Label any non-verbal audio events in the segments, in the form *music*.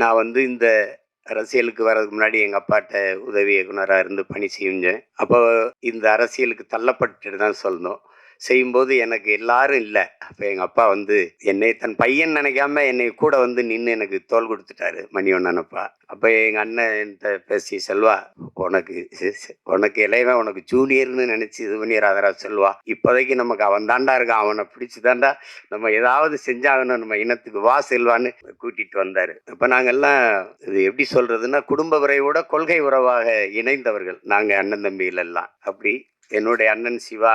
நான் வந்து இந்த அரசியலுக்கு வர்றதுக்கு முன்னாடி எங்கள் அப்பாட்ட உதவி இயக்குனராக இருந்து பணி செஞ்சேன். அப்போ இந்த அரசியலுக்கு தள்ளப்பட்டு தான் சொல்லணும் செய்யும்போது எனக்கு எல்லாரும் இல்லை. அப்போ எங்கள் அப்பா வந்து என்னை தன் பையன் நினைக்காம என்னை கூட வந்து நின்று எனக்கு தோல் கொடுத்துட்டாரு மணி அப்பா அப்போ எங்கள் அண்ணன் என்கிட்ட பேசி செல்வா உனக்கு உனக்கு இளையவன் உனக்கு ஜூனியர்னு நினச்சி இது பண்ணி ராதரா செல்வா. இப்போதைக்கு நமக்கு அவன் தாண்டா இருக்கான் அவனை பிடிச்சி தாண்டா நம்ம ஏதாவது செஞ்சாகணும் நம்ம இனத்துக்கு வா செல்வான்னு கூட்டிட்டு வந்தார். இப்போ நாங்கள்லாம் இது எப்படி சொல்கிறதுன்னா குடும்ப உறவோட கொள்கை உறவாக இணைந்தவர்கள். நாங்கள் அண்ணன் தம்பிகள் எல்லாம். அப்படி என்னுடைய அண்ணன் சிவா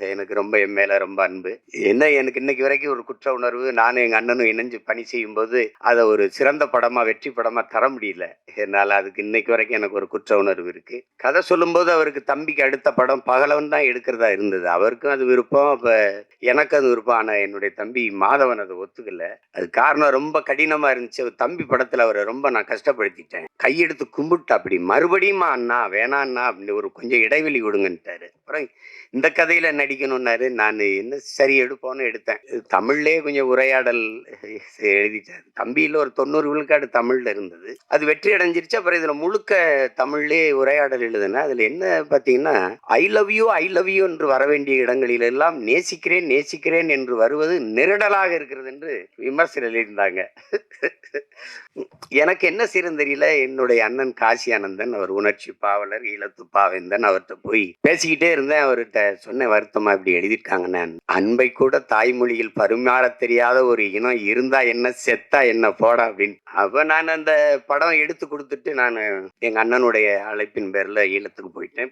எனக்கு ரொம்ப என் மேல ரொம்ப அன்பு. என்ன எனக்கு இன்னைக்கு வரைக்கும் ஒரு குற்ற உணர்வு நானும் எங்க அண்ணனும் இணைஞ்சு பணி செய்யும்போது அதை ஒரு சிறந்த படமா வெற்றி படமா தர முடியல. என்னால அதுக்கு இன்னைக்கு வரைக்கும் எனக்கு ஒரு குற்ற உணர்வு இருக்கு. கதை சொல்லும்போது அவருக்கு தம்பிக்கு அடுத்த படம் பகலவன் தான் எடுக்கிறதா இருந்தது. அவருக்கும் அது விருப்பம். அப்ப எனக்கு அது விருப்பம். ஆனா என்னுடைய தம்பி மாதவன் அதை ஒத்துக்கல. அது காரணம் ரொம்ப கடினமா இருந்துச்சு. தம்பி படத்துல அவரை ரொம்ப நான் கஷ்டப்படுத்திட்டேன். கையெடுத்து கும்பிட்டு அப்படி. மறுபடியுமா அண்ணா வேணாண்ணா அண்ணா அப்படின்னு ஒரு கொஞ்சம் இடைவெளி கொடுங்கன்ட்டாரு. அப்புறம் இந்த கதையில நடிக்கணும்னாரு. நான் என்ன சரி எடுப்போன்னு எடுத்தேன். தமிழ்லேயே தமிழ்லயே கொஞ்சம் உரையாடல் எழுதிட்டாரு தம்பியில ஒரு தொண்ணூறு விழுக்காடு தமிழ்ல இருந்தது. அது வெற்றி அடைஞ்சிருச்சு. அப்புறம் இதுல முழுக்க தமிழ்லேயே உரையாடல் எழுதுனேன். அதுல என்ன பாத்தீங்கன்னா I love you I love you என்று வர வேண்டிய இடங்களில் எல்லாம் நேசிக்கிறேன் நேசிக்கிறேன் என்று வருவது நெருடலாக இருக்கிறது என்று விமர்சனம் எழுதியிருந்தாங்க. எனக்கு என்ன செய்யறது தெரியல. என்னுடைய அண்ணன் காசி ஆனந்தன் அவர் உணர்ச்சி பாவலர் ஈழத்து பாவேந்தன் அவர்கிட்ட போய் பேசிக்கிட்டே இருந்தேன். அவர்கிட்ட சொன்ன வருத்தம் இப்படி எழுதியிருக்காங்க. நான் அன்பை கூட தாய்மொழியில் பரிமாற தெரியாத ஒரு இனம் இருந்தா என்ன செத்தா என்ன போடா அப்படின்னு. அப்ப நான் அந்த படம் எடுத்து கொடுத்துட்டு நான் எங்க அண்ணனுடைய அழைப்பின் பேர்ல ஈழத்துக்கு போயிட்டேன்.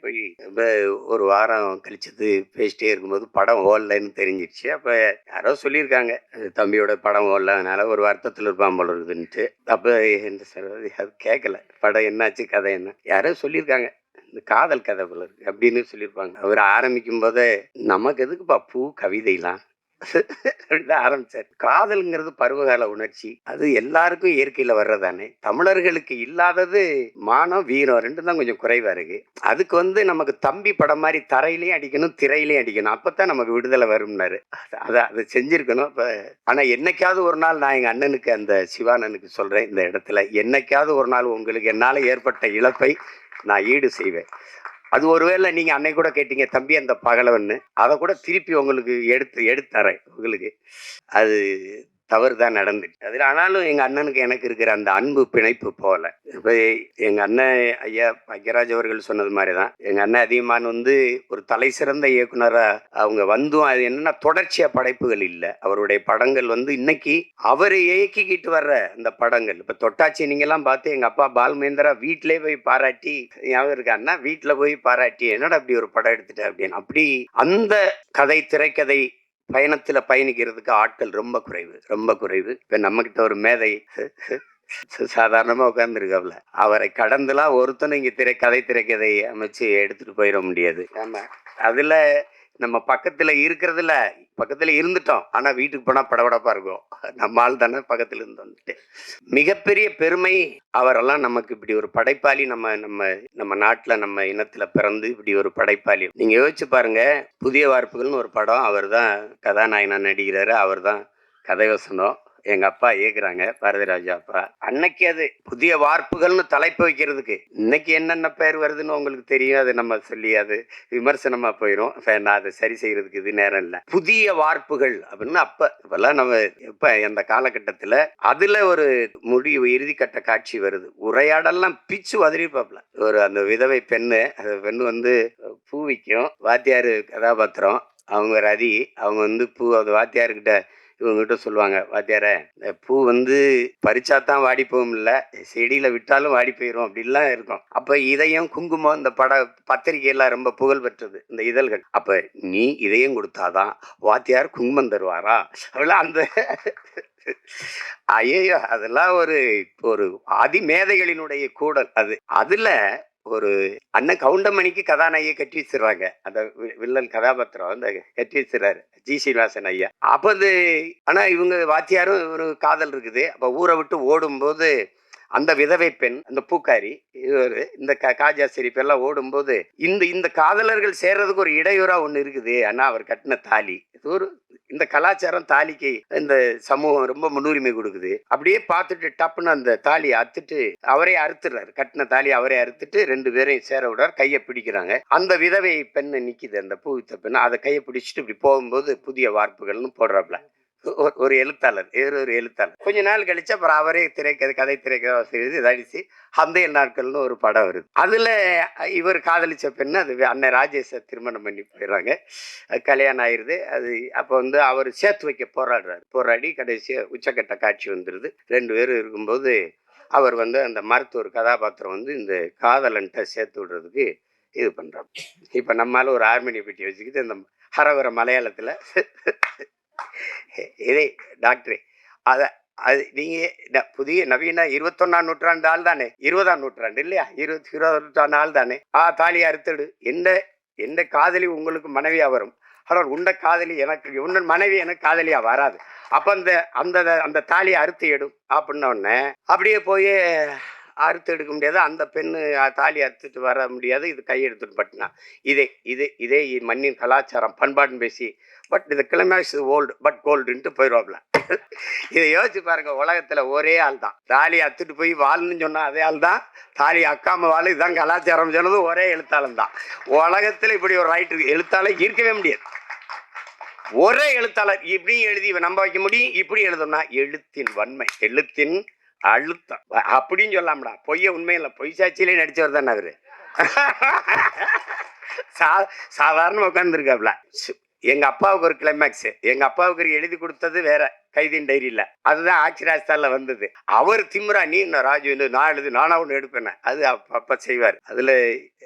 போய் ஒரு வாரம் கழிச்சது பேசிட்டே இருக்கும்போது படம் ஓடலன்னு தெரிஞ்சிருச்சு. அப்ப யாரோ சொல்லியிருக்காங்க தம்பியோட படம் ஓடல அதனால ஒரு வருத்தத்தில் இருப்பான் போல இருக்குதுன்ட்டு. அப்ப என்ன சொல்றது அது கேட்கல படம் என்னாச்சு கதை என்ன? யாரோ சொல்லியிருக்காங்க. இந்த காதல் கதை போல இருக்கு அப்படின்னு சொல்லியிருப்பாங்க. அவர் ஆரம்பிக்கும் போதே நமக்கு எதுக்குப்பா பூ கவிதைலாம்? அப்படிதான் ஆரம்பிச்சார். காதல்ங்கிறது பருவகால உணர்ச்சி. அது எல்லாருக்கும் இயற்கையில வர்றதானே. தமிழர்களுக்கு இல்லாதது மானம் வீரம் ரெண்டும் தான் கொஞ்சம் குறைவா இருக்கு. அதுக்கு வந்து நமக்கு தம்பி படம் மாதிரி தரையிலையும் அடிக்கணும் திரையிலையும் அடிக்கணும். அப்பதான் நமக்கு விடுதலை வரும்னாரு. அதை அதை செஞ்சிருக்கணும். இப்ப ஆனா என்னைக்காவது ஒரு நாள் நான் எங்க அண்ணனுக்கு அந்த சிவானனுக்கு சொல்றேன் இந்த இடத்துல என்னைக்காவது ஒரு நாள் உங்களுக்கு என்னால ஏற்பட்ட இழப்பை நான் ஈடு செய்வேன். அது ஒருவேளை நீங்கள் அன்னை கூட கேட்டீங்க தம்பி அந்த பகலவன்னு. அதை கூட திருப்பி உங்களுக்கு எடுத்து எடுத்தரேன் உங்களுக்கு. அது தவறு தான் நடந்துச்சு. அதில் ஆனாலும் எங்கள் அண்ணனுக்கு எனக்கு இருக்கிற அந்த அன்பு பிணைப்பு போகல இப்போ எங்கள் அண்ணன் ஐயா பாக்யராஜ் அவர்கள் சொன்னது மாதிரி தான் எங்கள் அண்ணன் அதிகமான வந்து ஒரு தலை சிறந்த இயக்குனராக அவங்க வந்தும் அது என்னன்னா தொடர்ச்சியாக படைப்புகள் இல்லை. அவருடைய படங்கள் வந்து இன்னைக்கு அவர் இயக்கிக்கிட்டு வர்ற அந்த படங்கள். இப்போ தொட்டாச்சி நீங்கள்லாம் பார்த்து எங்கள் அப்பா பால்மேந்திரா வீட்டிலே போய் பாராட்டி ஞாபகம் இருக்கா? அண்ணா வீட்டில் போய் பாராட்டி என்னடா அப்படி ஒரு படம் எடுத்துட்டேன் அப்படின்னு. அப்படி அந்த கதை திரைக்கதை பயணத்துல பயணிக்கிறதுக்கு ஆட்கள் ரொம்ப குறைவு ரொம்ப குறைவு. இப்போ நம்ம கிட்ட ஒரு மேதை *laughs* சாதாரணமா உட்கார்ந்துருக்காப்ல. அவரை கடந்துலாம் ஒருத்தனும் இங்க திரை கதை திரைக்கதை அமைச்சு எடுத்துட்டு போயிட முடியாது. ஆமாம் அதுல நம்ம பக்கத்தில் இருக்கிறதுல பக்கத்தில் இருந்துட்டோம். ஆனால் வீட்டுக்கு போனால் படபடப்பாக இருக்கும். நம்ம ஆள் தானே பக்கத்தில் இருந்து வந்துட்டு. மிகப்பெரிய பெருமை அவரெல்லாம் நமக்கு இப்படி ஒரு படைப்பாளி நம்ம நம்ம நம்ம நாட்டில் நம்ம இனத்தில் பிறந்து இப்படி ஒரு படைப்பாளி. நீங்கள் யோசிச்சு பாருங்க. புதிய வார்ப்புகள்னு ஒரு படம் அவர் தான் கதாநாயகனாக நடிக்கிறாரு. அவர் தான் கதை வசனம். எங்க அப்பா இயக்குறாங்க பாரதிராஜா அப்பா. அன்னைக்கு அது புதிய வார்ப்புகள்னு தலைப்பு வைக்கிறதுக்கு. இன்னைக்கு என்னென்ன பேர் வருதுன்னு உங்களுக்கு தெரியும் அது நம்ம சொல்லி அது விமர்சனமா போயிடும் நான் அதை சரி செய்யறதுக்கு இது நேரம் இல்லை. புதிய வார்ப்புகள் அப்படின்னு அப்ப இப்பெல்லாம் நம்ம இப்ப அந்த காலகட்டத்துல அதுல ஒரு முடிவு இறுதிக்கட்ட காட்சி வருது. உரையாடெல்லாம் பிச்சு உதறிப்பாப்ல ஒரு அந்த விதவை பெண்ணு அந்த பெண்ணு வந்து பூ விற்கும் வாத்தியார் கதாபாத்திரம். அவங்க ரதி அவங்க வந்து பூ அந்த வாத்தியார்கிட்ட இவங்ககிட்ட சொல்லுவாங்க வாத்தியாரே இந்த பூ வந்து பறிச்சா தான் வாடி போகும் இல்லை செடியில விட்டாலும் வாடி போயிடும் அப்படிலாம் இருக்கும். அப்போ இதயம் குங்குமம் இந்த பட பத்திரிகையெல்லாம் ரொம்ப புகழ் பெற்றது இந்த இதழ்கள். அப்போ நீ இதயம் கொடுத்தாதான் வாத்தியார் குங்குமம் தருவாரா? அப்படிலாம் அந்த ஐயோ அதெல்லாம் ஒரு ஒரு அதிமேதைகளினுடைய கூடல் அது. அதுல ஒரு அண்ணன் கவுண்டமணிக்கு கதாநாயகி கட்டி வச்சிடறாங்க. அந்த வி- வில்லன் கதாபாத்திரம் அந்த கட்டி வச்சிடறாரு. ஜி சீனிவாசன் ஐயா. அப்ப அது ஆனா இவங்க வாத்தியாரும் ஒரு காதல் இருக்குது. அப்போ ஊரை விட்டு ஓடும்போது அந்த விதவை பெண் அந்த பூக்காரி இவர் இந்த க காஜா ஷெரீப் எல்லாம் ஓடும்போது இந்த இந்த காதலர்கள் சேர்றதுக்கு ஒரு இடையூறா ஒன்று இருக்குது. ஆனா அவர் கட்டின தாலி. இது ஒரு இந்த கலாச்சாரம் தாலிக்கு இந்த சமூகம் ரொம்ப முன்னுரிமை கொடுக்குது. அப்படியே பார்த்துட்டு டப்புன்னு அந்த தாலியை அறுத்துட்டு அவரே அறுத்துறாரு கட்டின தாலி அவரே அறுத்துட்டு ரெண்டு பேரையும் சேர விடுறாரு. கையை பிடிக்கிறாங்க. அந்த விதவை பெண்ணை நிக்குது. அந்த பூவித்த பெண்ணு. அதை கையை பிடிச்சிட்டு இப்படி போகும்போது புதிய வார்ப்புகள்னு போடுறாப்ல ஒரு- ஒரு எழுத்தாளர் இவர் ஒரு எழுத்தாளர். கொஞ்ச நாள் கழிச்சு அப்புறம் அவரே திரைக்கதை கதை திரைக்கதை எழுதி நடிச்சு அந்த நாட்கள்னு ஒரு படம் வருது. அதில் இவர் காதலிச்ச பெண்ணு அது அண்ணன் ராஜேஷை திருமணம் பண்ணி போயிடுறாங்க. அது கல்யாணம் ஆயிடுது அது அப்போ வந்து அவர் சேர்த்து வைக்க போராடுறாரு. போராடி கடைசியாக உச்சக்கட்ட காட்சி வந்துடுது ரெண்டு பேரும் இருக்கும்போது அவர் வந்து அந்த மருத்துவர் கதாபாத்திரம் வந்து இந்த காதலன்ட்ட சேர்த்து விடுறதுக்கு இது பண்ணுறோம் இப்போ நம்மளால் ஒரு ஆர்மனியை பெட்டி வச்சுக்கிட்டு இந்த ஹரவர மலையாளத்தில் இதே டாக்டரே அதை அது நீங்கள் புதிய நவீன இருபத்தொன்னாம் நூற்றாண்டு ஆள் தானே இருபதாம் நூற்றாண்டு இல்லையா? இருபத்தி இருபதாம் நூற்றாண்டு ஆள் தானே. ஆ தாலி அறுத்துடு. என்ன எந்த காதலி உங்களுக்கு மனைவியா வரும்? ஆனால் உண்ட காதலி எனக்கு உன்னன் மனைவி எனக்கு காதலியா வராது. அப்ப அந்த அந்த அந்த தாலியை அறுத்து எடும் அப்படின்ன உடனே அப்படியே போய் அறுத்து எடுக்க முடியாது. அந்த பெண்ணு தாலி அறுத்துட்டு வர முடியாது. இது கையெடுத்துட்டு பட்டினா. இதே இது இதே மண்ணின் கலாச்சாரம். பண்பாடுன்னு பேசி. பட் இந்த கிளைமேக்ஸ் ஓல்டு பட் கோல்டுன்ட்டு போயிடுவாப்ல இதை யோசிச்சு பாருங்க. உலகத்துல ஒரே ஆள் தான். தாலி அத்துட்டு போய் வாழ்னு சொன்னா அதே ஆள் தான். தாலி அக்காம வாழ். இதுதான் கலாச்சாரம் சொன்னது ஒரே எழுத்தாளன் தான். உலகத்துல இப்படி ஒரு ரைட்டு எழுத்தாளர் இருக்கவே முடியாது. ஒரே எழுத்தாளர் இப்படியும் எழுதி நம்ப வைக்க முடியும். இப்படி எழுதணும்னா எழுத்தின் வன்மை. எழுத்தின் அழுத்தம். அப்படின்னு சொல்லாமடா. பொய்ய உண்மை பொய் சாட்சியிலே நடிச்சவர் தானே அவரு. சா சாதாரண உட்காந்துருக்காப்ல எங்க அப்பாவுக்கு ஒரு கிளைமேக்ஸு எங்க அப்பாவுக்கு ஒரு எழுதி கொடுத்தது வேற. கைதின் டைரியில அதுதான் ஆட்சி ராஜஸ்தான்ல வந்தது. அவர் திம்ரா நீ நான் ராஜு நான் எழுது நானா ஒன்று எடுப்பேன். அது அப்ப அப்ப செய்வார். அதுல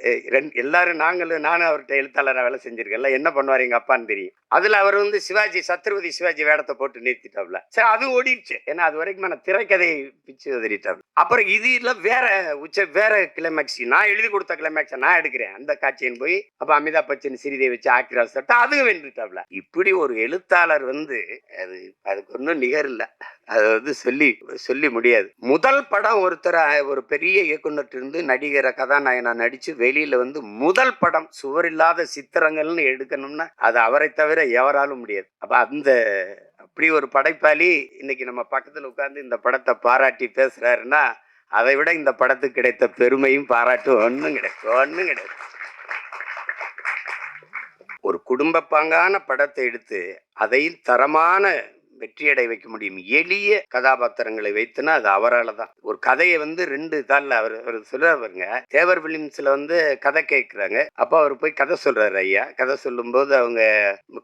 ரெண் ரெண்டு எல்லாரும் நாங்களும் நானும் அவர்கிட்ட எழுத்தாளராக வேலை செஞ்சிருக்கேன்ல என்ன பண்ணுவார் எங்க அப்பான்னு தெரியும். அதுல அவர் வந்து சிவாஜி சத்ரபதி சிவாஜி வேடத்தை போட்டு நிறுத்திட்டாப்ல. சரி அதுவும் ஓடிடுச்சு. ஏன்னா அது வரைக்கும் நான் திரைக்கதையை பிச்சு உதறிட்டாப்ல. அப்புறம் இது இல்லை வேற உச்ச வேற கிளைமேக்ஸ் நான் எழுதி கொடுத்த கிளைமேக்ஸை நான் எடுக்கிறேன். அந்த காட்சியின் போய் அப்ப அமிதாப் பச்சன் சிறிதை வச்சு ஆக்டிரா சட்டா அதுவும் வென்றுட்டாப்ல. இப்படி ஒரு எழுத்தாளர் வந்து அது அதுக்கு ஒன்றும் நிகர் இல்ல. அது வந்து சொல்லி சொல்லி முடியாது. முதல் படம் ஒருத்தர் ஒரு பெரிய இயக்குனர் இருந்து நடிகரை கதாநாயகனா நடிச்சு வெளியில வந்து முதல் படம் சுவரில்லாத சித்திரங்கள்னு எடுக்கணும்னா அது அவரை தவிர எவராலும் முடியாது. அப்ப அந்த அப்படி ஒரு படைப்பாளி இன்னைக்கு நம்ம பக்கத்துல உட்கார்ந்து இந்த படத்தை பாராட்டி பேசுறாருன்னா அதை விட இந்த படத்துக்கு கிடைத்த பெருமையும் பாராட்டும் ஒன்றும் கிடைக்கும் ஒன்றும் கிடையாது. ஒரு குடும்ப பாங்கான படத்தை எடுத்து அதையும் தரமான வெற்றியடை வைக்க முடியும். எளிய கதாபாத்திரங்களை வைத்துனா அது அவரால் தான் ஒரு கதையை வந்து ரெண்டு தாளில் அவர் அவர் சொல்றாரு தேவர் பிலிம்ஸ்ல வந்து கதை கேட்குறாங்க. அப்போ அவர் போய் கதை சொல்றாரு ஐயா. கதை சொல்லும்போது அவங்க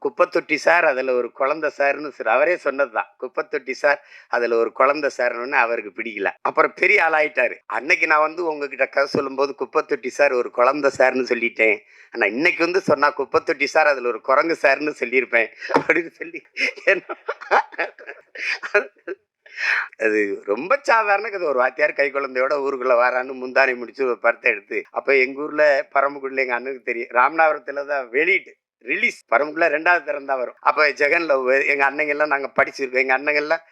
குப்பத்தொட்டி சார் அதில் ஒரு குழந்தை சார்னு சார் அவரே சொன்னது தான் குப்பை குப்பத்தொட்டி சார் அதில் ஒரு குழந்தை சார்னு அவருக்கு பிடிக்கல. அப்புறம் பெரிய ஆளாயிட்டாரு. அன்னைக்கு நான் வந்து உங்ககிட்ட கதை சொல்லும்போது குப்பத்தொட்டி சார் ஒரு குழந்தை சார்னு சொல்லிட்டேன். ஆனால் இன்னைக்கு வந்து சொன்னா குப்பத்தொட்டி சார் அதில் ஒரு குரங்கு சார்னு சொல்லியிருப்பேன். அப்படின்னு சொல்லி ஏன்னா, அது ரொம்ப சாதாரண கதை ஒரு வாத்தியார் கை குழந்தையோட ஊருக்குள்ள வரான்னு முந்தானை முடிச்சு ஒரு படத்தை எடுத்து அப்போ எங்க ஊர்ல பரம்புக்குள்ள எங்க அண்ணனுக்கு தெரியும். ராமநாதபுரத்துல தான் வெளியிட்டு ரிலீஸ் பரம்புக்குள்ள ரெண்டாவது திறந்தா வரும். அப்ப ஜெகன் லவ் எங்க அண்ணங்க எல்லாம் நாங்க படிச்சிருக்கோம். எங்க அண்ணங்கள்லாம்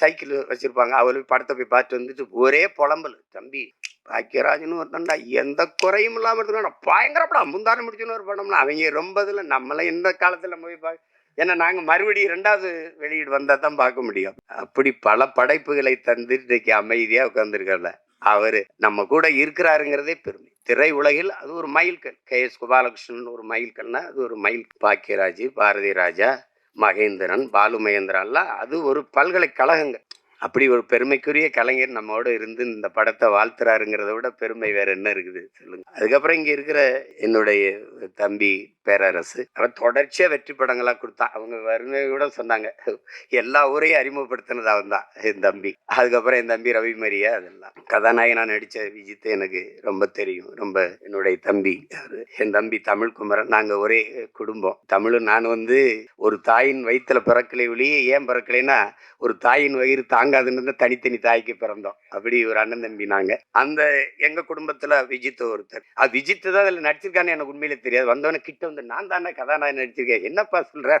சைக்கிள் வச்சிருப்பாங்க. அவளுக்கு படத்தை போய் பார்த்துட்டு வந்துட்டு ஒரே புலம்பல். தம்பி பாக்கியராஜன் ஒருத்தன்டா எந்த குறையும் இல்லாம இருக்கணும் பயங்கரப்படா. முந்தானம் முடிச்சுன்னு ஒரு படம்னா அவங்க ரொம்ப இதுல நம்மளாம் இந்த காலத்துல போய் பார்க்க ஏன்னா நாங்கள் மறுபடியும் ரெண்டாவது வெளியீடு வந்தால் தான் பார்க்க முடியும். அப்படி பல படைப்புகளை தந்து இன்றைக்கு அமைதியாக உட்காந்துருக்கல அவர் நம்ம கூட இருக்கிறாருங்கிறதே பெருமை. திரை உலகில் அது ஒரு மைல்கல். கே. எஸ். கோபாலகிருஷ்ணன் ஒரு மைல்கல்னா அது ஒரு மைல். பாக்கியராஜ் பாரதி ராஜா மகேந்திரன் பாலு மகேந்திரன்லாம் அது ஒரு பல்கலைக்கழகங்கள். அப்படி ஒரு பெருமைக்குரிய கலைஞர் நம்மோட இருந்து இந்த படத்தை வாழ்த்துறாருங்கிறத விட பெருமை வேற என்ன இருக்குது? சொல்லுங்க. அதுக்கப்புறம் இங்க இருக்கிற என்னுடைய தம்பி பேரரசு அவன் தொடர்ச்சியா வெற்றி படங்களா கொடுத்தா அவங்க வறுமையோட கூட சொன்னாங்க எல்லா ஊரையும் அறிமுகப்படுத்தினது அவன் தான் என் தம்பி. அதுக்கப்புறம் என் தம்பி ரவி மரியா அதெல்லாம். கதாநாயகனா நடிச்ச விஜித் எனக்கு ரொம்ப தெரியும் ரொம்ப என்னுடைய தம்பி என் தம்பி தமிழ் குமரன் நாங்க ஒரே குடும்பம். தமிழும் நான் வந்து ஒரு தாயின் வயிற்றுல பிறக்கலை ஒழிய ஏன் பிறக்கலைன்னா ஒரு தாயின் வயிறு தாங்க நாங்கள் அதுலேருந்து தனித்தனி தாய்க்கு பிறந்தோம். அப்படி ஒரு அண்ணன் தம்பி நாங்க. அந்த எங்க குடும்பத்துல விஜித் ஒருத்தர். அது விஜித் தான் அதுல நடிச்சிருக்கான்னு எனக்கு உண்மையிலே தெரியாது. வந்தவன கிட்ட வந்து நான் தானே கதாநாயகன் நடிச்சிருக்கேன். என்னப்பா சொல்கிறேன்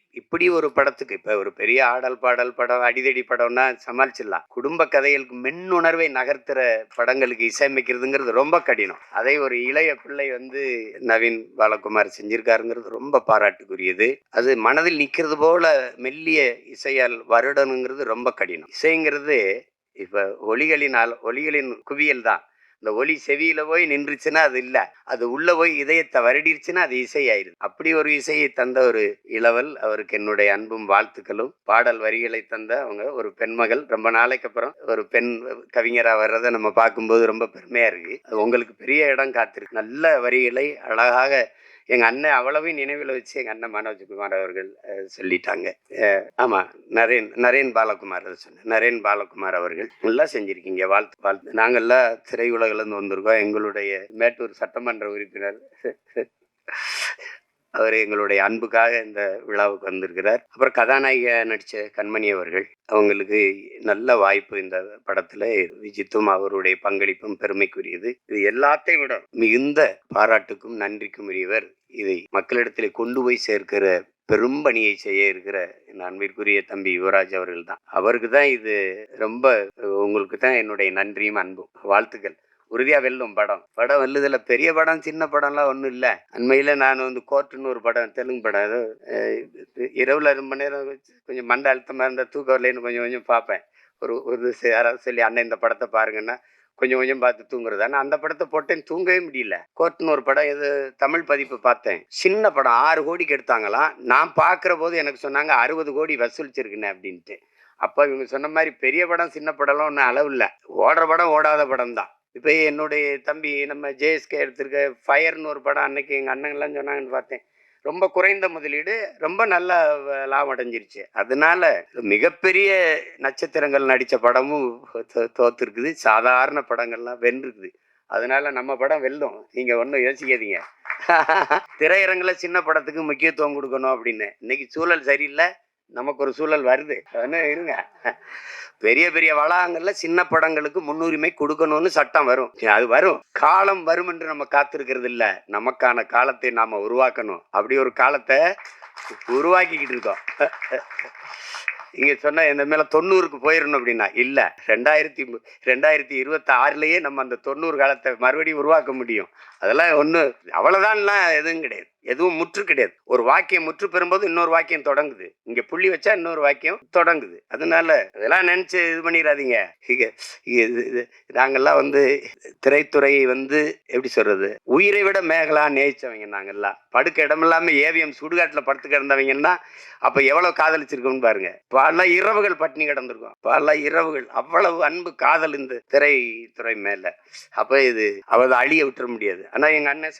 இப்படி ஒரு படத்துக்கு இப்போ ஒரு பெரிய ஆடல் பாடல் படம் அடிதடி படம்னா சமாளிச்சிடலாம். குடும்ப கதைகளுக்கு மென்னுணர்வை நகர்த்துற படங்களுக்கு இசையமைக்கிறதுங்கிறது ரொம்ப கடினம். அதை ஒரு இளைய பிள்ளை வந்து நவீன் பாலகுமார் செஞ்சிருக்காருங்கிறது ரொம்ப பாராட்டுக்குரியது. அது மனதில் நிற்கிறது போல மெல்லிய இசையால் வருடனுங்கிறது ரொம்ப கடினம். இசைங்கிறது இப்போ ஒலிகளினால் ஒலிகளின் குவியல் தான். இந்த ஒலி செவியில போய் நின்றுச்சுன்னா அது இல்லை. அது உள்ள போய் இதயத்தை வருடிருச்சுன்னா அது இசை ஆயிருது அப்படி ஒரு இசையை தந்த ஒரு இளவல் அவருக்கு என்னுடைய அன்பும் வாழ்த்துக்களும். பாடல் வரிகளை தந்த அவங்க ஒரு பெண்மகள். ரொம்ப நாளைக்கு அப்புறம் ஒரு பெண் கவிஞராக வர்றதை நம்ம பார்க்கும்போது ரொம்ப பெருமையா இருக்கு. அது உங்களுக்கு பெரிய இடம் காத்திருக்கு. நல்ல வரிகளை அழகாக எங்க அண்ணன் அவ்வளவையும் நினைவில் வச்சு எங்க அண்ணன் மனோஜ்குமார் அவர்கள் சொல்லிட்டாங்க. அஹ், ஆமா நரேன் நரேன் பாலகுமார் சொன்னேன். நரேன் பாலகுமார் அவர்கள் நல்லா செஞ்சுருக்கீங்க வாழ்த்து வாழ்த்து. நாங்கள்லாம் திரையுலகிலேருந்து வந்திருக்கோம். எங்களுடைய மேட்டூர் சட்டமன்ற உறுப்பினர். அவர் எங்களுடைய அன்புக்காக இந்த விழாவுக்கு வந்திருக்கிறார். அப்புறம் கதாநாயக நடித்த கண்மணி அவர்கள் அவங்களுக்கு நல்ல வாய்ப்பு இந்த படத்துல விஜித்தும் அவருடைய பங்களிப்பும் பெருமைக்குரியது. இது எல்லாத்தையும் விட மிகுந்த பாராட்டுக்கும் நன்றிக்கும் உரியவர். இதை மக்களிடத்தில் கொண்டு போய் சேர்க்கிற பெரும் பணியை செய்ய இருக்கிற என் அன்பிற்குரிய தம்பி யுவராஜ் அவர்கள் தான் அவருக்கு தான் இது ரொம்ப உங்களுக்கு தான் என்னுடைய நன்றியும் அன்பும். வாழ்த்துக்கள். உறுதியாக வெல்லும் படம். படம் வெல்லுதில் பெரிய படம் சின்ன படம்லாம் ஒன்றும் இல்லை. அண்மையில் நான் வந்து கோர்ட்டுன்னு ஒரு படம் தெலுங்கு படம். ஏதோ இரவில் ரொம்ப நேரம் கொஞ்சம் மண்டை அழுத்தமாக இருந்தால் தூக்கம் வரலைன்னு கொஞ்சம் கொஞ்சம் பார்ப்பேன். ஒரு ஒரு யாராவது சொல்லி அண்ணன் இந்த படத்தை பாருங்கன்னா கொஞ்சம் கொஞ்சம் பார்த்து தூங்குறது. ஆனால் அந்த படத்தை போட்டேன் தூங்கவே முடியல. கோர்ட்டுன்னு ஒரு படம் இது தமிழ் பதிப்பு பார்த்தேன். சின்ன படம் ஆறு கோடிக்கு எடுத்தாங்களாம் நான் பார்க்குற போது எனக்கு சொன்னாங்க அறுபது கோடி வசூலிச்சிருக்குண்ணே அப்படின்ட்டு. அப்போ இவங்க சொன்ன மாதிரி பெரிய படம் சின்ன படம்லாம் ஒன்றும் அளவு இல்லை. ஓடுற படம் ஓடாத படம் தான் இப்போ என்னுடைய தம்பி நம்ம ஜேஎஸ்கே எடுத்திருக்க ஃபயர்னு ஒரு படம் அன்னைக்கு எங்கள் அண்ணங்கள்லாம் சொன்னாங்கன்னு பார்த்தேன். ரொம்ப குறைந்த முதலீடு ரொம்ப நல்ல லாபம் அடைஞ்சிருச்சு. அதனால மிகப்பெரிய நட்சத்திரங்கள் நடித்த படமும் தோத்துருக்குது. சாதாரண படங்கள்லாம் வென்றுருக்குது. அதனால நம்ம படம் வெல்லும். நீங்கள் ஒன்றும் யோசிக்காதீங்க. *laughs* திரையரங்குல சின்ன படத்துக்கு முக்கியத்துவம் கொடுக்கணும் அப்படின்னு. இன்னைக்கு சூழல் சரியில்லை. நமக்கு ஒரு சூழல் வருது. இருங்க. பெரிய பெரிய வளாகங்கள்ல சின்ன படங்களுக்கு முன்னுரிமை கொடுக்கணும்னு சட்டம் வரும். அது வரும். காலம் வரும் என்று நம்ம காத்திருக்கிறது இல்ல. நமக்கான காலத்தை நாம உருவாக்கணும். அப்படி ஒரு காலத்தை உருவாக்கிக்கிட்டு இருக்கோம். இங்க சொன்ன இந்த மேல தொண்ணூறுக்கு போயிடணும் அப்படின்னா இல்ல. ரெண்டாயிரத்தி ரெண்டாயிரத்தி இருபத்தி ஆறுலயே நம்ம அந்த தொண்ணூறு காலத்தை மறுபடியும் உருவாக்க முடியும். அதெல்லாம் ஒண்ணு அவ்வளவுதான்லாம் எதுவும் கிடையாது. எதுவும் முற்று கிடையாது. ஒரு வாக்கியம் முற்று பெறும்போது இன்னொரு வாக்கியம் தொடங்குது. இங்க புள்ளி வச்சா இன்னொரு வாக்கியம் தொடங்குது. அதனால இதெல்லாம் நினைச்சு இது பண்ணிடாதீங்க. இது- இது- நாங்கெல்லாம் வந்து திரைத்துறையை வந்து எப்படி சொல்றது? உயிரை விட மேகலா நேயிச்சவங்க நாங்கெல்லாம். படுக்க இடமில்லாம ஏவிஎம் சுடுகாட்டுல படுத்து கிடந்தவங்கன்னா அப்ப எவ்வளவு காதலிச்சிருக்கோம்னு பாருங்க. பல இரவுகள் பட்டினி கிடந்திருக்கோம். பல இரவுகள். அவ்வளவு அன்பு காதல் இந்த திரைத்துறை மேல. அப்ப இது அவதை அழிய விட்டுற முடியாது. ஆனா எங்க அண்ணன்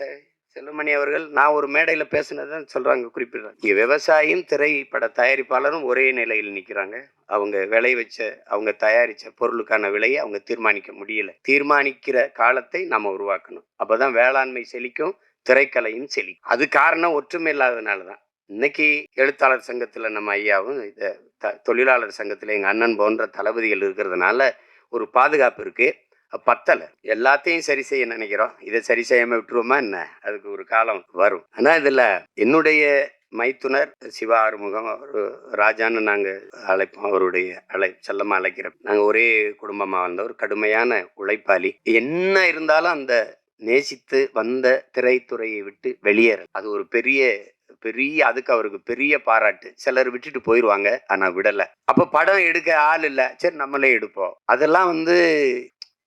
செ- அவர்கள் நான் ஒரு மேடையில் பேசினதான் சொல்கிறாங்க குறிப்பிடுறாங்க. இங்கே விவசாயியும் திரைப்பட தயாரிப்பாளரும் ஒரே நிலையில் நிற்கிறாங்க அவங்க விளை வச்ச அவங்க தயாரித்த பொருளுக்கான விலையை அவங்க தீர்மானிக்க முடியல. தீர்மானிக்கிற காலத்தை நம்ம உருவாக்கணும். அப்போ தான் வேளாண்மை செழிக்கும் திரைக்கலையும் செழிக்கும். அது காரணம் ஒற்றுமை இல்லாததுனால தான் இன்னைக்கு எழுத்தாளர் சங்கத்தில் நம்ம ஐயாவும் இதை த- தொழிலாளர் சங்கத்தில் எங்கள் அண்ணன் போன்ற தளபதிகள் இருக்கிறதுனால ஒரு பாதுகாப்பு இருக்குது பத்தலை. எல்லாத்தையும் சரி செய்ய நினைக்கிறோம். இதை சரி செய்யாமல் விட்டுருவோமா என்ன? அதுக்கு ஒரு காலம் வரும். ஆனால் இதில் என்னுடைய மைத்துனர் சிவா ஆறுமுகம் அவர் ராஜான்னு நாங்கள் அழைப்போம். அவருடைய அழை செல்லமாக அழைக்கிறோம் நாங்கள் ஒரே குடும்பமாக வந்தவர் கடுமையான உழைப்பாளி. என்ன இருந்தாலும் அந்த நேசித்து வந்த திரைத்துறையை விட்டு வெளியேற. அது ஒரு பெரிய பெரிய அதுக்கு அவருக்கு பெரிய பாராட்டு. சிலர் விட்டுட்டு போயிடுவாங்க ஆனால் விடலை. அப்போ படம் எடுக்க ஆள் இல்லை. சரி நம்மளே எடுப்போம். அதெல்லாம் வந்து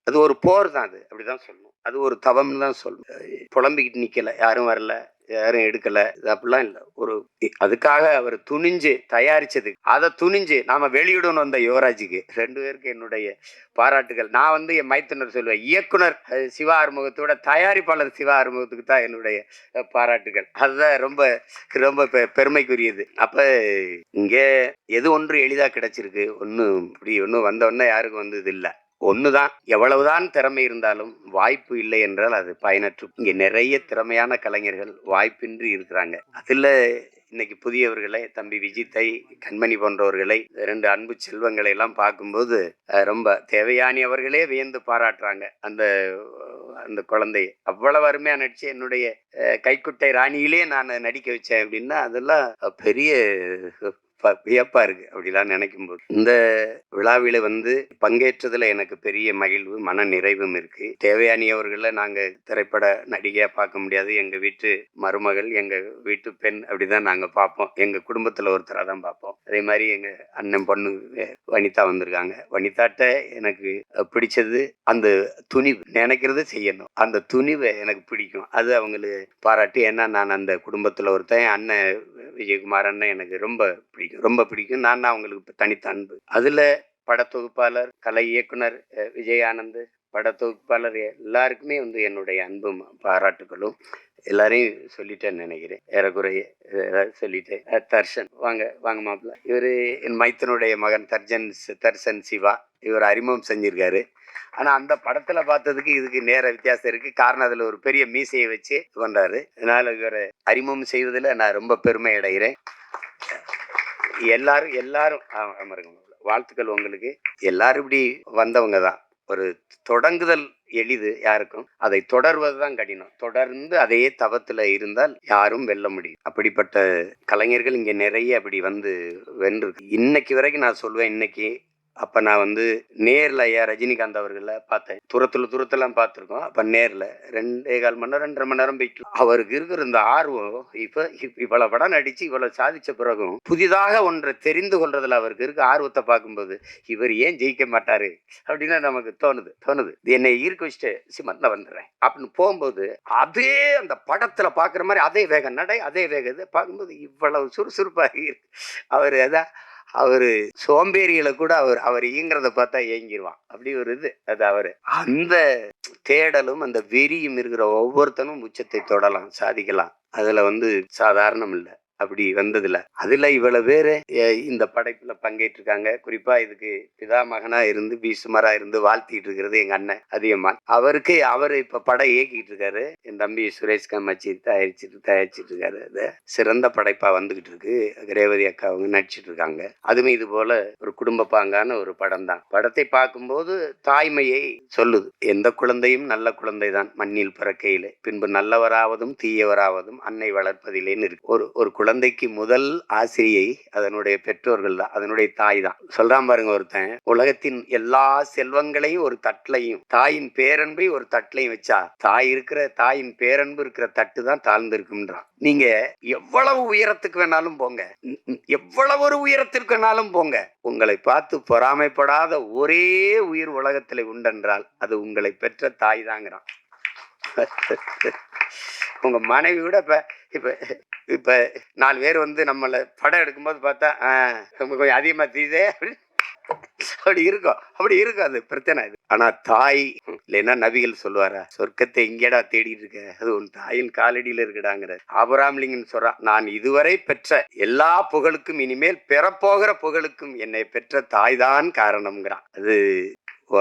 அது ஒரு போர் தான் அது. அப்படிதான் சொல்லணும். அது ஒரு தவம்னு தான் சொல்லணும். புலம்பிக்கிட்டு நிக்கல. யாரும் வரல. யாரும் எடுக்கல. இது அப்படிலாம் இல்லை. ஒரு அதுக்காக அவர் துணிஞ்சு தயாரிச்சது அதை துணிஞ்சு நாம வெளியிடணும் வந்த யுவராஜுக்கு. ரெண்டு பேருக்கு என்னுடைய பாராட்டுகள். நான் வந்து என் மைத்துனர் சொல்லுவேன். இயக்குனர் சிவா ஆறுமுகத்தோட தயாரிப்பாளர் சிவா ஆறுமுகத்துக்கு தான் என்னுடைய பாராட்டுகள். அதுதான் ரொம்ப ரொம்ப பெ- பெருமைக்குரியது. அப்ப இங்கே எது ஒன்று எளிதாக கிடைச்சிருக்கு? ஒன்றும் இப்படி ஒன்றும் வந்தவொன்னே யாருக்கும் வந்தது இல்லை. ஒண்ணுதான். எவ்வளவுதான் திறமை இருந்தாலும் வாய்ப்பு இல்லை என்றால் அது பயனற்று. இங்கே நிறைய திறமையான கலைஞர்கள் வாய்ப்பின்றி இருக்கிறாங்க. அதில் இன்னைக்கு புதியவர்களை தம்பி விஜித்தை கண்மணி போன்றவர்களை ரெண்டு அன்பு செல்வங்களை எல்லாம் பார்க்கும்போது ரொம்ப தேவையானி அவர்களே வியந்து பாராட்டுறாங்க அந்த அந்த குழந்தைய அவ்வளவு அருமையாக நடிச்சு என்னுடைய கைக்குட்டை ராணியிலே நான் நடிக்க வச்சேன் அப்படின்னா அதெல்லாம் பெரிய ப- வியப்பா இருக்கு அப்படிலாம் நினைக்கும் போது இந்த விழாவில வந்து பங்கேற்றதுல எனக்கு பெரிய மகிழ்வு மன நிறைவும் இருக்கு. தேவையானியவர்களை நாங்கள் நாங்க திரைப்பட நடிகையா பார்க்க முடியாது. எங்க வீட்டு மருமகள் எங்க வீட்டு பெண் அப்படிதான் நாங்க பார்ப்போம். எங்க குடும்பத்துல ஒருத்தரா தான் பார்ப்போம். அதே மாதிரி எங்க அண்ணன் பொண்ணு வனிதா வந்திருக்காங்க. வனிதாட்ட எனக்கு பிடிச்சது அந்த துணிவு. நினைக்கிறத செய்யணும். அந்த துணிவை எனக்கு பிடிக்கும். அது அவங்களுக்கு பாராட்டி ஏன்னா நான் அந்த குடும்பத்துல ஒருத்தன் அண்ணன் விஜயகுமார் அண்ணன் எனக்கு ரொம்ப பிடிக்கும். ரொம்ப பிடிக்கும். நான் அவங்களுக்கு தனித்த அன்பு அதில் படத்தொகுப்பாளர் கலை இயக்குனர் விஜயானந்த் படத்தொகுப்பாளர் எல்லாருக்குமே வந்து என்னுடைய அன்பும் பாராட்டுகளும் எல்லாரையும் சொல்லிட்டேன்னு நினைக்கிறேன். ஏறக்குறைய சொல்லிட்டேன் தர்ஷன். வாங்க வாங்க மாப்பிள்ள இவர் என் மைத்தனுடைய மகன் தர்ஜன் தர்சன் தர்ஷன் சிவா. இவர் அறிமுகம் செஞ்சிருக்காரு. ஆனால் அந்த படத்தில் பார்த்ததுக்கு இதுக்கு நேர வித்தியாசம் இருக்குது காரணம் அதில் ஒரு பெரிய மீசையை வச்சு பண்ணுறாரு அதனால் இவரை அறிமுகம் செய்வதில் நான் ரொம்ப பெருமை அடைகிறேன். எல்லாரும் எல்லாரும் அமருங்க வாழ்த்துக்கள் உங்களுக்கு. எல்லாரும் இப்படி வந்தவங்க தான். ஒரு தொடங்குதல் எளிது யாருக்கும் அதை தொடர்வது தான் கடினம். தொடர்ந்து அதே தவத்தில் இருந்தால் யாரும் வெல்ல முடியும். அப்படிப்பட்ட கலைஞர்கள் இங்கே நிறைய அப்படி வந்து வென்று இன்னைக்கு வரைக்கும் நான் சொல்லுவேன் இன்னைக்கு அப்ப நான் வந்து நேர்ல ஐயா ரஜினிகாந்த் அவர்களை பார்த்தேன். தூரத்துல தூரத்தெல்லாம் பார்த்துருக்கோம். அப்ப நேர்ல ரெண்டே கால் மணி நேரம் ரெண்டரை மணி நேரம் போயிட்டு அவருக்கு இருக்கிற இந்த ஆர்வம் இப்ப இப்ப இவ்வளவு படம் நடிச்சு இவ்வளவு சாதிச்ச பிறகும் புதிதாக ஒன்றை தெரிந்து கொள்றதுல அவருக்கு இருக்க ஆர்வத்தை பார்க்கும்போது இவர் ஏன் ஜெயிக்க மாட்டாரு? அப்படின்னு நமக்கு தோணுது தோணுது. என்னை ஈர்க்க வச்சுட்டு சிமத்ல வந்துடுறேன். அப்படின்னு போகும்போது அதே அந்த படத்துல பாக்குற மாதிரி அதே வேகம் நடை அதே வேகம் பார்க்கும்போது இவ்வளவு சுறுசுறுப்பாக இருக்கு. அவர் அதான் அவர் சோம்பேறிகளை கூட அவர் அவர் இயங்குறத பார்த்தா ஏங்கிடுவான் அப்படி ஒரு இது. அது அவர். அந்த தேடலும் அந்த வெறியும் இருக்கிற ஒவ்வொருத்தனும் உச்சத்தை தொடலாம் சாதிக்கலாம். அதில் வந்து சாதாரணம் இல்லை. அப்படி வந்ததுல அதுல இவ்வளவு பேரு இந்த படைப்புல பங்கேற்றிருக்காங்க. குறிப்பா இதுக்கு பிதாமகனா இருந்து பீசுமரா இருந்து வாழ்த்திட்டு இருக்கிறது எங்க அண்ணன் அதிகமான் அவருக்கு அவர் இப்ப படம் இயக்கிட்டு இருக்காரு. என் தம்பி சுரேஷ் கம்மாச்சி தயாரிச்சிட்டு தயாரிச்சிட்டு இருக்காரு. அது சிறந்த படைப்பா வந்துகிட்டு இருக்கு. ரேவதி அக்கா அவங்க நடிச்சிட்டு இருக்காங்க. அதுவும் இது போல ஒரு குடும்ப பாங்கான ஒரு படம் தான். படத்தை பார்க்கும்போது தாய்மையை சொல்லுது. எந்த குழந்தையும் நல்ல குழந்தைதான் மண்ணில் பிறக்கையில. பின்பு நல்லவராவதும் தீயவராவதும் அன்னை வளர்ப்பதிலேன்னு இருக்கு. ஒரு ஒரு குழந்தைக்கு முதல் ஆசிரியை அதனுடைய பெற்றோர்கள் தான் அதனுடைய தாய் தான். சொல்றான் பாருங்க ஒருத்தன் உலகத்தின் எல்லா செல்வங்களையும் ஒரு தட்டிலையும் தாயின் பேரன்பை ஒரு தட்டிலையும் வச்சா தாய் இருக்கிற தாயின் பேரன்பு இருக்கிற தட்டு தான் தாழ்ந்திருக்குன்றான் நீங்க எவ்வளவு உயரத்துக்கு வேணாலும் போங்க எவ்வளவு ஒரு உயரத்திற்கு வேணாலும் போங்க. உங்களை பார்த்து பொறாமைப்படாத ஒரே உயிர் உலகத்தில் உண்டென்றால் அது உங்களை பெற்ற தாய் தாங்கிறான். உங்க மனைவி கூட இப்ப இப்ப இப்ப நாலு பேர் வந்து நம்மள படம் எடுக்கும்போது பார்த்தா ஆஹ், கொஞ்சம் அதிகமா தீதே. அப்படி இருக்கும். அப்படி இருக்கும் அது. பிரச்சனை இது ஆனா தாய் இல்லைன்னா நபிகள் சொல்லுவாரா சொர்க்கத்தை இங்கேடா தேடிட்டு இருக்க? அது உன் தாயின் காலடியில இருக்குடாங்கிற. ஆபராம்லிங்கன் சொல்றான் நான் இதுவரை பெற்ற எல்லா புகழுக்கும் இனிமேல் பெறப்போகிற புகழுக்கும் என்னை பெற்ற தாய் தான் காரணம்ங்கிறான். அது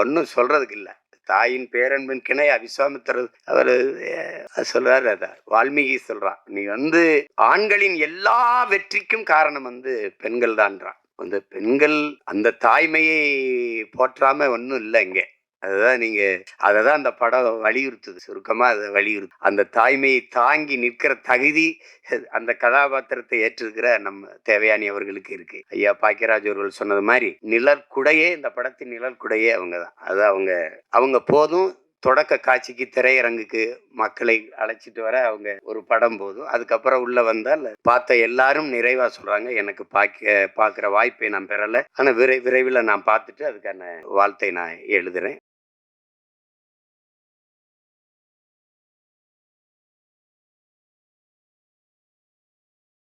ஒன்றும் சொல்றதுக்கு இல்லை. தாயின் பேரன்பின் கிணை அவிஸ்வாமித்திரர் அவர் சொல்றாரு அதை. வால்மீகி சொல்றான் நீ வந்து ஆண்களின் எல்லா வெற்றிக்கும் காரணம் வந்து பெண்கள் தான்றான் அந்த பெண்கள் அந்த தாய்மையை போற்றாம ஒன்றும் இல்லை இங்கே. அதுதான் நீங்க அதை தான் அந்த படம் வலியுறுத்துது. சுருக்கமா அதை வலியுறுத்து. அந்த தாய்மையை தாங்கி நிற்கிற தகுதி அந்த கதாபாத்திரத்தை ஏற்றிருக்கிற நம்ம தேவையானி அவர்களுக்கு இருக்கு. ஐயா பாக்கியராஜ் அவர்கள் சொன்னது மாதிரி நிழற்குடையே இந்த படத்தின் நிழற்குடையே அவங்க தான். அது அவங்க அவங்க போதும் தொடக்க காட்சிக்கு திரையரங்குக்கு மக்களை அழைச்சிட்டு வர அவங்க ஒரு படம் போதும். அதுக்கப்புறம் உள்ள வந்தால் பார்த்த எல்லாரும் நிறைவா சொல்றாங்க. எனக்கு பார்க்க பார்க்குற வாய்ப்பை நான் பெறலை. ஆனால் விரை விரைவில் நான் பார்த்துட்டு அதுக்கான வாழ்த்தை நான் எழுதுறேன்.